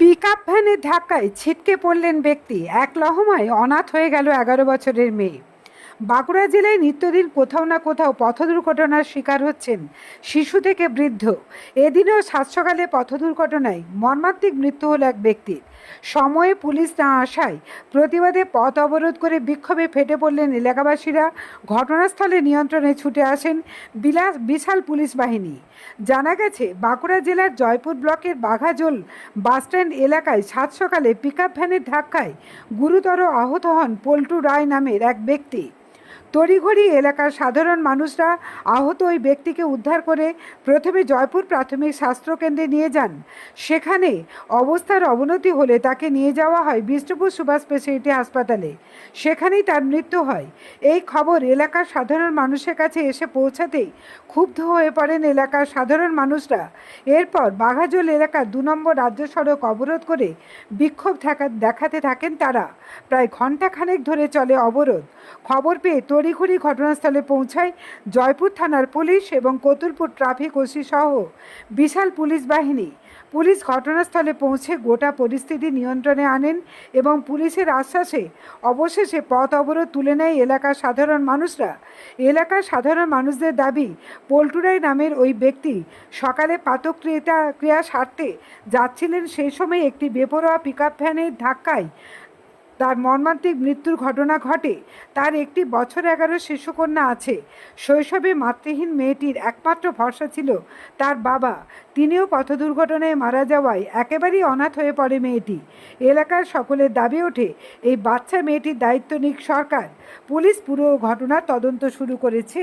Pick up ভ্যানের ধাক্কায় ছিটকে পড়লেন ব্যক্তি। এক লহমায় অনাথ হয়ে গেল এগারো বছরের মেয়ে। বাঁকুড়া জেলায় নিত্যদিন কোথাও না কোথাও পথ দুর্ঘটনার শিকার হচ্ছেন শিশু থেকে বৃদ্ধ। এদিনেও সাত সকালে পথ দুর্ঘটনায় মর্মান্তিক মৃত্যু হল এক ব্যক্তির। সময়ে পুলিশ না আসায় প্রতিবাদে পথ অবরোধ করে বিক্ষোভে ফেটে পড়লেন এলাকাবাসীরা। ঘটনাস্থলে নিয়ন্ত্রণে ছুটে আসেন বিলাস বিশাল পুলিশ বাহিনী। জানা গেছে, বাঁকুড়া জেলার জয়পুর ব্লকের বাঘাজোল বাসস্ট্যান্ড এলাকায় সাত সকালে পিকআপ ভ্যানের ধাক্কায় গুরুতর আহত হন পল্টু রায় নামের এক ব্যক্তি। তড়িঘড়ি এলাকার সাধারণ মানুষরা আহত ওই ব্যক্তিকে উদ্ধার করে প্রথমে জয়পুর প্রাথমিক স্বাস্থ্যকেন্দ্রে নিয়ে যান। সেখানে অবস্থার অবনতি হলে তাকে নিয়ে যাওয়া হয় বিষ্ণুপুর সুভাষ স্পেশালিটি হাসপাতালে। সেখানেই তার মৃত্যু হয়। এই খবর এলাকার সাধারণ মানুষের কাছে এসে পৌঁছাতেই ক্ষুব্ধ হয়ে পড়েন এলাকার সাধারণ মানুষরা। এরপর বাঘাজোল এলাকার দু নম্বর রাজ্য সড়ক অবরোধ করে বিক্ষোভ দেখাতে থাকেন তারা। প্রায় ঘণ্টাখানেক ধরে চলে অবরোধ। খবর পেয়ে তড়িঘড়ি ঘটনাস্থলে পৌঁছায় জয়পুর থানার পুলিশ এবং কতুলপুর ট্রাফিক ওসি সহ বিশাল পুলিশ বাহিনী। পুলিশ ঘটনাস্থলে পৌঁছে গোটা পরিস্থিতি নিয়ন্ত্রণে আনেন এবং পুলিশের আশ্বাসে অবশেষে পথ অবরোধ তুলে নেয় এলাকার সাধারণ মানুষরা। এলাকার সাধারণ মানুষদের দাবি, পল্টুরাই নামের ওই ব্যক্তি সকালে পাতক ক্রিয়া সারতে যাচ্ছিলেন সেই সময় একটি বেপরোয়া পিকআপ ভ্যানের ধাক্কায় তার মর্মান্তিক মৃত্যুর ঘটনা ঘটে। তার একটি বছর এগারো শিশুকন্যা আছে। শৈশবে মাতৃহীন মেয়েটির একমাত্র ভরসা ছিল তার বাবা। তিনিও পথ দুর্ঘটনায় মারা যাওয়ায় একেবারেই অনাথ হয়ে পড়ে মেয়েটি। এলাকার সকলের দাবি ওঠে, এই বাচ্চা মেয়েটির দায়িত্ব নিক সরকার। পুলিশ পুরো ঘটনার তদন্ত শুরু করেছে।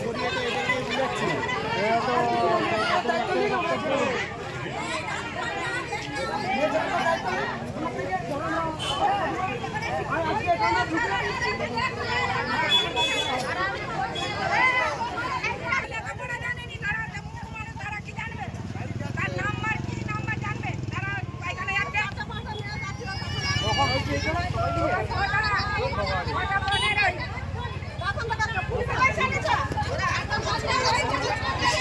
লেখাপড়া জানেনি তারা তো মুখ মানে তারা কি জানবে তার নাম্বার কি নাম্বার জানবে তারা এখানে একটা ওটা মনে নেই।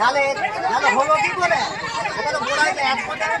নাহলে নালে হলো কি করে ওখানে বলা না এক ঘণ্টা আমার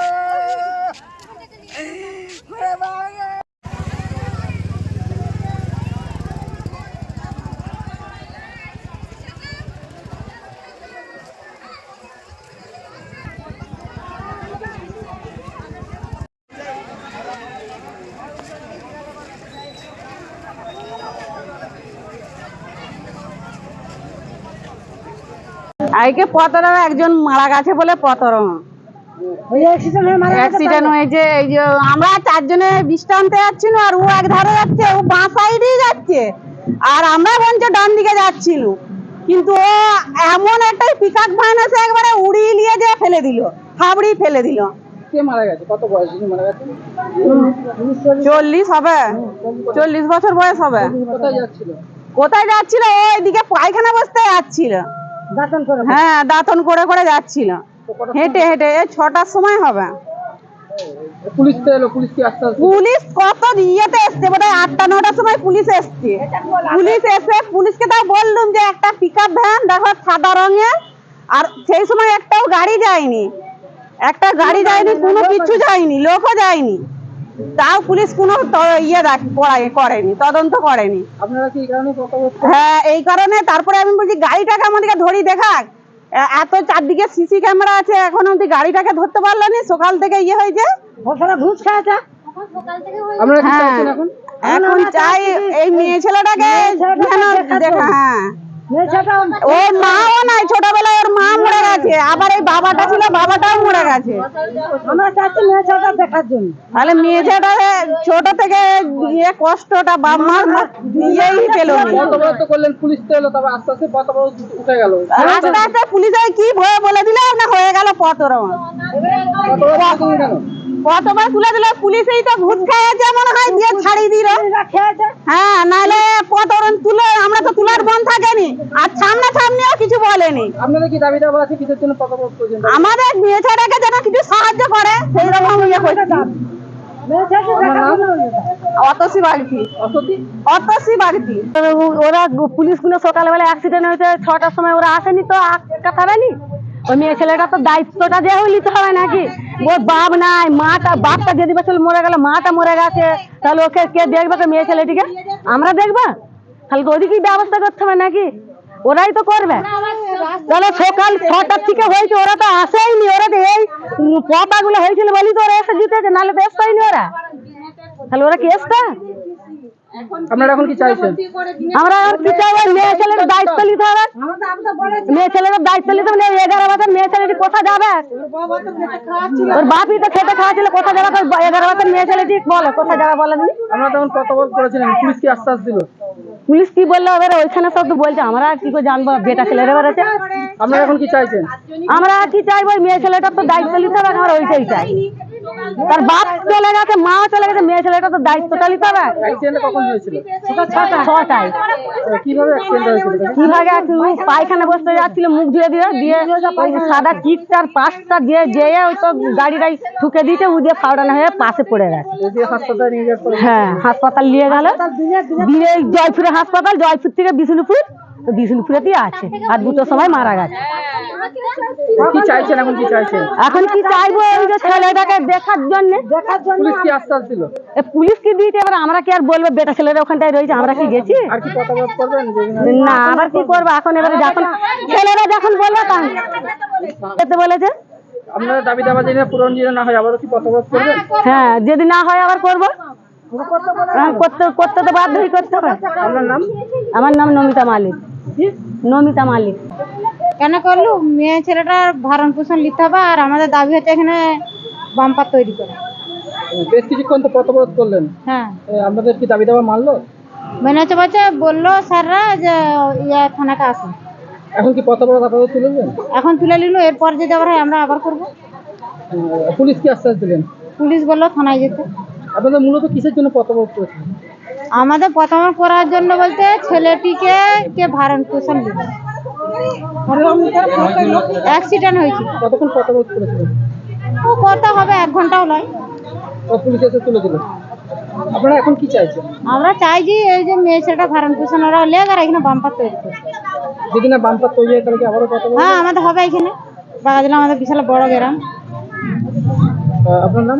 আজকে পতরম একজন মারা গেছে বলে পতরম। অ্যাক্সিডেন্ট হয়েছে এই যে আমরা চারজনে বৃষ্টান্তে যাচ্ছি না আর ও এক ধারে যাচ্ছে ও বাঁ সাইডেই যাচ্ছে। আর আমরা বঞ্চ ডান দিকে যাচ্ছিল। কিন্তু ও এমন একটা পিকাক ভ্যান এসে একবারে উড়িয়ে নিয়ে যে ফেলে দিল হাবড়ি ফেলে দিল। কে মারা গেছে? কত বয়স মারা গেছে? চল্লিশ হবে চল্লিশ বছর বয়স হবে। কোথায় যাচ্ছিল? কোথায় যাচ্ছিল? ও এদিকে পায়খানা বসতে যাচ্ছিল। হ্যাঁ দাঁতন করে করে যাচ্ছিল। হেঁটে হেঁটে এই ছটার সময় হবে। পুলিশ কত ইয়েতে এসছে বোধ হয় আটটা নটার সময় পুলিশ এসছে। পুলিশ এসে পুলিশকে তাও বললুম যে একটা পিক ভ্যান দেখো সাদা রঙের আর সেই সময় একটাও গাড়ি যায়নি। একটা গাড়ি যায়নি কোনো কিছু যায়নি লোকও যায়নি। তাও পুলিশ কোনো ইয়ে দেখ করেনি তদন্ত করেনি। আপনারা কি এই কারণে কথা বলছেন? হ্যাঁ এই কারণে তারপরে আমি বলছি গাড়িটাকে আমাদেরকে ধরি দেখাক। এত চারদিকে সিসি ক্যামেরা আছে এখন অব্দি গাড়িটাকে ধরতে পারল না সকাল থেকে ইয়ে হয়েছে। ঘুষ খাওয়াছে হ্যাঁ এখন? এখন চাই এই মেয়ে ছেলেটাকে যেন দেখা হ্যাঁ। ওর মাও নাই ছোটবেলায় ওর মা মরে গেছে। আবার এই বাবাটা ছিল বাবাটাও মরে গেছে। আমরা চাচ্ছি মেয়ে ছেলেটা দেখার জন্য। তাহলে মেয়ে ছেলেটা ছোট থেকে ইয়ে কষ্টটা বাপ ইয়েই পেল করলেন পুলিশ তো এলো তবে আস্তে আস্তে পথবরোধ উঠে গেল। আস্তে আস্তে পুলিশে কি ভয়ে বলে দিলে না হয়ে গেল কেন? কতবার তুলে দিল পুলিশেই তো ভূত খাইয়েছে মনে হয় দিয়ে ছাড়ি দিল। হ্যাঁ নাহলে পতরম তুলে আমরা তো তুলার বন্ধ থাকেনি আর সামনে সামনেও কিছু বলেনি। আপনাদের কি দাবি দাবা আছে? কিসের জন্য আমাদের মেয়ে ছেলেটাকে যেন কিছু সাহায্য করে সেই রকম ইয়ে করছি। ওরা পুলিশগুলো সকালবেলা অ্যাক্সিডেন্ট হয়েছে ছটার সময় ওরা আসেনি তো কথা হয়নি ওই মেয়ে ছেলেটা তো দায়িত্বটা যে নিতে হবে নাকি? ওর বাপ নাই মাটা বাপটা যদি বছর মরে গেল, মাটা মরে গেছে। তাহলে ওকে কে দেখবে তো মেয়ে ছেলেটিকে? আমরা দেখবা? তাহলে ওদিকেই ব্যবস্থা করতে হবে নাকি? ওরাই তো করবে। তাহলে সকাল ছটার থেকে হয়েছে, ওরা তো আসেইনি, ওরা তো এই পতাগুলো হয়েছিল বলি তো ওরা এসে জিতেছে, নাহলে তো এসতেইনি ওরা। তাহলে ওরা আপনারা এখন কি চাইছেন? আমরা আর কি চাই? মেয়ে ছেলের দায়িত্ব নিতে হবে। মেয়ে ছেলের দায়িত্ব নিতে হবে। এগারো বছর মেয়ে ছেলেটি কোথায় যাবে? ওর বাপই তো খেতে খাওয়াছিল কোথায় যাবে? এগারো বছর মেয়ে ছেলেটি বলে কোথায় যাবে বলে আপনারা তখন পথবরোধ করেছিলেন পুলিশ কি আশ্বাস দিল? পুলিশ কি বলল? এবারে ওইখানে সব তো বলছে আমরা আর কি করে জানব? বেটা ছেলেরা বেড়েছে আপনারা এখন কি চাইছেন? আমরা আর কি চাইব? মেয়ে ছেলেটার তো দায়িত্ব নিতে হবে আমরা ওইটাই চাই। তার বাপ চলে গেছে মাও চলে গেছে মেয়ে ছেলেটা তো দায়িত্বটা নিতে হবে কখন হয়েছিল? ছটায়। কীভাবে কীভাবে পায়খানা বসতে যাচ্ছিল মুখ ধুয়ে দিয়ে দিয়ে সাদা কিটটার পাশটা দিয়ে যেয়ে ওই তো গাড়িটাই ঠুকে দিতে উ দিয়ে ফাউডানো হয়ে পাশে পড়ে গেছে। হ্যাঁ হাসপাতাল নিয়ে গেল। দিয়ে জয়পুরে হাসপাতাল জয়পুর থেকে বিষ্ণুপুর তো বিষ্ণুপুরেতেই আছে আর দুটোর সময় মারা গেছে। কি চাইছেন এখন কি চাইছেন? এখন কি চাইব যে ছেলেটাকে দেখার জন্য? পুলিশ কি আশ্বাস দিল পুলিশ কি দিয়েছে? এবার আমরা কি আর বলব বেটা ছেলেরা ওখানটায় রয়েছে আমরা কি গেছি? আর কি পথবরোধ করবেন না আবার কি করব? এখন এবারে যখন ছেলেরা যখন বলবে তখন বলেছে। আপনারা দাবি দাবা যদি পূরণ যদি না হয় আবারও কি পথবরোধ করবেন? হ্যাঁ যদি না হয় আবার করব। হ্যাঁ, করতে করতে তো বাধ্যই করতে হবে আপনার নাম? আমার নাম নমিতা মালিক। নমিতা মালিক। কেন করলু? মেয়ে ছেলেটার ভরণ পোষণ নিতে হবে আর আমাদের দাবি হচ্ছে এখানে বাম্পার তৈরি করা। বেশ কিছুক্ষণ তো করলেন। হ্যাঁ। আপনাদের কি দাবি দাবা মানলো? মেনে হচ্ছে বলছে বলল স্যাররা যে ইয়ে থানাকে আসুন। এখন কি পথবরোধ আপনাদের তুলবেন এখন তুলে নিল এরপর যে যাবার হয় আমরা আবার করব। পুলিশ কি আশ্বাস দিলেন? পুলিশ বলল থানায় যেতে। আপনাদের মূলত কিসের জন্য পথবরোধ করেছেন? আমাদের প্রথমে করার জন্য বলতে ছেলেটিকে কে ভরণ পোষণ দিবে অ্যাক্সিডেন্ট হয়েছিল। কতক্ষণ করেছিলেন ও করতে হবে এক ঘন্টাও নয়। পুলিশ এসে তুলে দিল। আপনারা এখন কি চাইছেন? আমরা চাইছি এই যে মেয়ে ছেলেটা ভরণ পোষণ ওরা লেগ আর এখানে বাম্পার তৈরি করবে। যদি না বাম্পার তৈরি হয় তাহলে কি আবারও পথবরোধ হ্যাঁ আমাদের হবে এখানে। বাগাদিলা আমাদের বিশাল বড় গ্রাম। আপনার নাম?